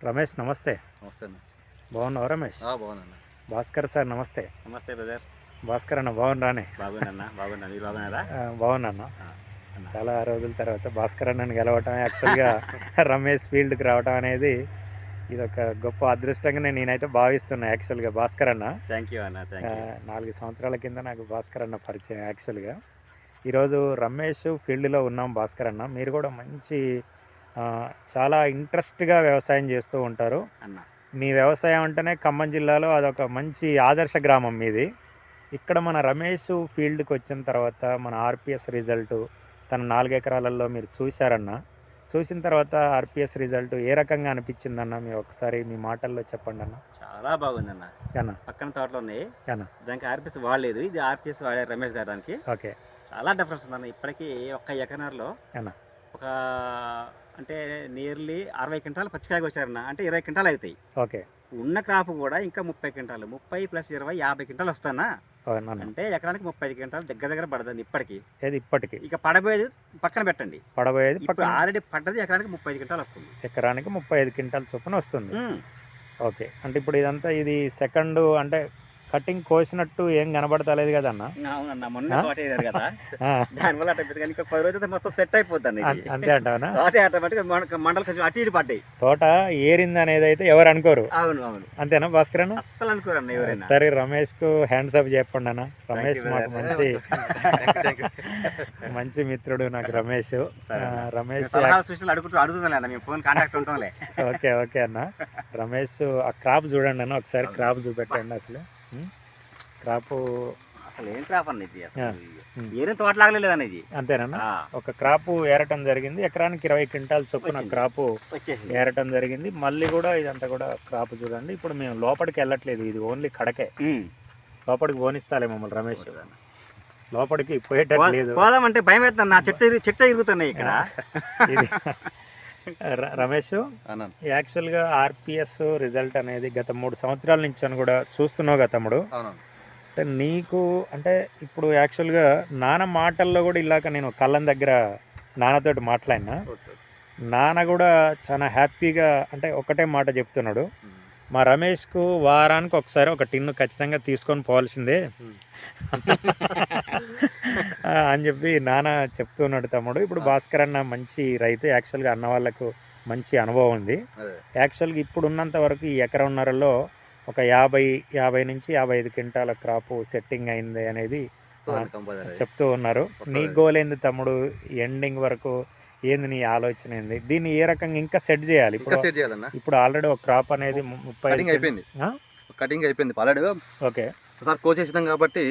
రమేష్ నమస్తే. నమస్తే అన్న. బాగున్నావు రమేష్? బాగున్నా భాస్కర్ సార్ నమస్తే. నమస్తే బ్రదర్. భాస్కర్ అన్న బాగున్నానే బాగున్నా బాగున్నా. మీరు బాగున్నారా? బాగున్నా. చాలా రోజుల తర్వాత భాస్కర్ అన్నని గెలవటం యాక్చువల్గా రమేష్ ఫీల్డ్కి రావటం అనేది ఇది ఒక గొప్ప అదృష్టంగా నేనైతే భావిస్తున్నా యాక్చువల్గా. భాస్కర్ అన్న థ్యాంక్ యూ అన్న నాలుగు సంవత్సరాల కింద నాకు భాస్కర్ అన్న పరిచయం యాక్చువల్గా. ఈరోజు రమేష్ ఫీల్డ్లో ఉన్నాం భాస్కర్ అన్న. మీరు కూడా మంచి చాలా ఇంట్రెస్ట్గా వ్యవసాయం చేస్తూ ఉంటారు. అన్న. మీ వ్యవసాయం అంటేనే ఖమ్మం జిల్లాలో అదొక మంచి ఆదర్శ గ్రామం మీది. ఇక్కడ మన రమేష్ ఫీల్డ్కి వచ్చిన తర్వాత మన ఆర్పిఎస్ రిజల్ట్ తన నాలుగు ఎకరాలలో మీరు చూశారన్న. చూసిన తర్వాత ఆర్పిఎస్ రిజల్ట్ ఏ రకంగా అనిపించిందన్న మీరు ఒకసారి మీ మాటల్లో చెప్పండి అన్న. చాలా బాగుంది అన్న. పక్కన తోటలో ఉన్నాయి. అన్న. దానికి ఆర్పిఎస్ వాడలేదు. ఇది ఆర్పిఎస్ వాడే రమేష్ గారు దానికి. ఓకే. చాలా డిఫరెన్స్ ఉంది అన్న ఇప్పటికీ ఒక్క ఎకరాల్లో అన్న. ఒక అంటే నియర్లీ అరవై క్వింటాలు పచ్చికాయగా వచ్చారన్న. అంటే ఇరవై క్వింటాలు అవుతాయి. ఓకే. ఉన్న క్రాప్ కూడా ఇంకా ముప్పై క్వింటాలు. ముప్పై ప్లస్ ఇరవై యాభై క్వింటాలు వస్తానా? అంటే ఎకరానికి ముప్పై ఐదు క్వింటాలు దగ్గర దగ్గర పడుతుంది ఇప్పటికి. ఏది ఇప్పటికి? ఇక పడబోయేది పక్కన పెట్టండి. పడబోయేది ఇప్పుడు ఆల్రెడీ పడ్డది ఎకరానికి ముప్పై ఐదు క్వింటాలు వస్తుంది. ఎకరానికి ముప్పై ఐదు క్వింటాల చొప్పున వస్తుంది. ఓకే. అంటే ఇప్పుడు ఇదంతా ఇది సెకండ్ అంటే కటింగ్ కోసినట్టు ఏం కనబడతలేదు కదన్న? అవునన్న మొన్న కదా. ఆ, దానివల్ల అట్ట పెద్దగా ఇంకా పది రోజులు మొత్తం సెట్ అయిపోతుంది అంతే అంటావనా? తోట ఆటోమేటిక్ మండలు కొంచెం అటు ఇటు పడ్డాయి. తోట ఏరింది అనేది అయితే ఎవరు అనుకోరు. అవును అవును. అంతేనా భాస్కర్ అన్న అస్సలు అనుకోరన్న ఎవరైనా. సరే రమేష్కు హ్యాండ్స్ అప్ చెప్పండి అన్న. రమేష్ మాకు. మంచి. మంచి మిత్రుడు నాకు రమేష్. అన్న. రమేష్ అన్న. ఫోన్ కాంటాక్ట్ ఉంటాంలే ఓకే ఓకే అన్న. రమేష్ ఆ క్రాప్ చూడండి అన్న. ఒకసారి. క్రాప్ చూపెట్టండి అసలు. క్రాప్ అసలు ఏం క్రాప్ అన్న ఇది? అసలు. ఏరేం తోటలాగలేదు ఇది. అంతేనన్న ఆ, ఒక క్రాప్ ఏరటం జరిగింది. ఎకరానికి ఇరవై క్వింటాల్ చొప్పున. క్రాప్ ఏరటం జరిగింది. మళ్ళీ కూడా ఇదంతా కూడా క్రాప్ చూడండి. ఇప్పుడు మేము లోపలికి వెళ్ళట్లేదు. ఇది ఓన్లీ కడకే. లోపలికి పోనిస్తాలే మమ్మల్ని రమేష్. లోపలికి పోయేటట్టు లేదు. పోదాం అంటే భయం అవుతుంది నా చెట్టు చెట్టు ఇరుగుతున్నాయి ఇక్కడ. రమేష్ యాక్చువల్గా ఆర్పిఎస్ రిజల్ట్ అనేది గత మూడు సంవత్సరాల నుంచి అని కూడా చూస్తున్నావు కదా తమ్ముడు. అంటే నీకు అంటే ఇప్పుడు యాక్చువల్గా నాన్న మాటల్లో కూడా ఇలాగ నేను కళ్ళం దగ్గర నాన్నతోటి మాట్లాడినా. నాన్న కూడా చాలా హ్యాపీగా అంటే ఒకటే మాట చెప్తున్నాడు. మా రమేష్కు వారానికి ఒకసారి ఒక టిన్ను ఖచ్చితంగా తీసుకొని పోవాల్సిందే. అని చెప్పి నాన్న చెప్తున్నాడు తమ్ముడు. ఇప్పుడు భాస్కర్ అన్న మంచి రైతు. యాక్చువల్గా అన్న వాళ్ళకు మంచి అనుభవం ఉంది. యాక్చువల్గా ఇప్పుడు ఉన్నంత వరకు ఈ ఎకరంన్నరలో ఒక యాభై యాభై నుంచి యాభై ఐదు క్వింటాల క్రాప్ సెట్టింగ్ అయింది అనేది చెప్తూ ఉన్నారు. నీ. గోల్ ఏంది తమ్ముడు? ఎండింగ్ వరకు ఏంది నీ ఆలోచన ఏంది? దీన్ని ఏ రకంగా ఇంకా సెట్ చేయాలి ఇప్పుడు? ఇప్పుడు ఆల్రెడీ ఒక క్రాప్ అనేది ముప్పై అయిపోయింది? కటింగ్ అయిపోయింది ఆల్రెడీ ఓకే. ఒకసారి కోసేసినాం కాబట్టి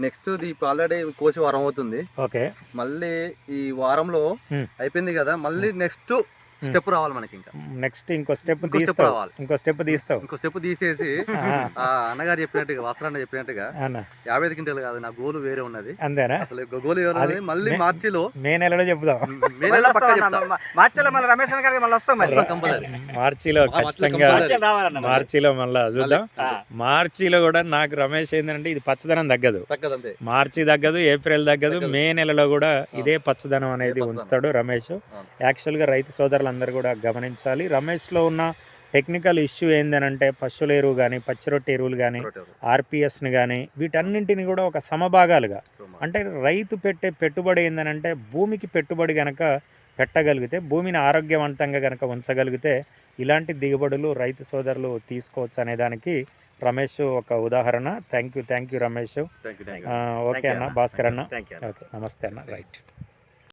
నెక్స్ట్ ఇప్పుడు ఆల్రెడీ కోసి వారం అవుతుంది. ఓకే. మళ్ళీ ఈ వారంలో. అయిపోయింది కదా మళ్ళీ నెక్స్ట్ స్టెప్ రావాలి మనకి ఇంకా నెక్స్ట్ ఇంకో స్టెప్ తీస్తావు. రావాలి. ఇంకో స్టెప్ తీస్తావు. ఇంకో స్టెప్ తీసేసి అన్నగారు చెప్పినట్టుగా వస్త్రాన్న చెప్పినట్టుగా యాభై ఐదు క్వింటాలు కాదు నా గోలు వేరే ఉన్నది. అంతేనా? అసలు గోలు వేరే మళ్ళీ మార్చిలో మే నెలలో చెప్దాం. మే చెప్తా. మార్చిలో మళ్ళీ రమేష్ గారికి మళ్ళీ వస్తాం మార్చిలో ఖచ్చితంగా. మార్చిలో మళ్ళా చూద్దాం. మార్చిలో కూడా నాకు రమేష్ ఏంటంటే ఇది పచ్చదనం తగ్గదు. మార్చి తగ్గదు ఏప్రిల్ తగ్గదు. మే నెలలో కూడా ఇదే పచ్చదనం అనేది. ఉంచుతాడు రమేష్. అవును. యాక్చువల్గా రైతు సోదరులందరూ కూడా గమనించాలి. రమేష్లో ఉన్న టెక్నికల్ ఇష్యూ ఏందనంటే పశువుల ఎరువు కానీ పచ్చిరొట్టె ఎరువులు కానీ ఆర్పిఎస్ని కానీ వీటన్నింటిని కూడా ఒక సమభాగాలుగా అంటే రైతు పెట్టే పెట్టుబడి ఏందనంటే భూమికి పెట్టుబడి గనక పెట్టగలిగితే భూమిని ఆరోగ్యవంతంగా గనక ఉంచగలిగితే ఇలాంటి దిగుబడులు రైతు సోదరులు తీసుకోవచ్చు అనే దానికి రమేష్ ఒక ఉదాహరణ. Thank you thank you Ramesh okay అన్న. భాస్కర్ అన్న. ఓకే నమస్తే అన్న. రైట్.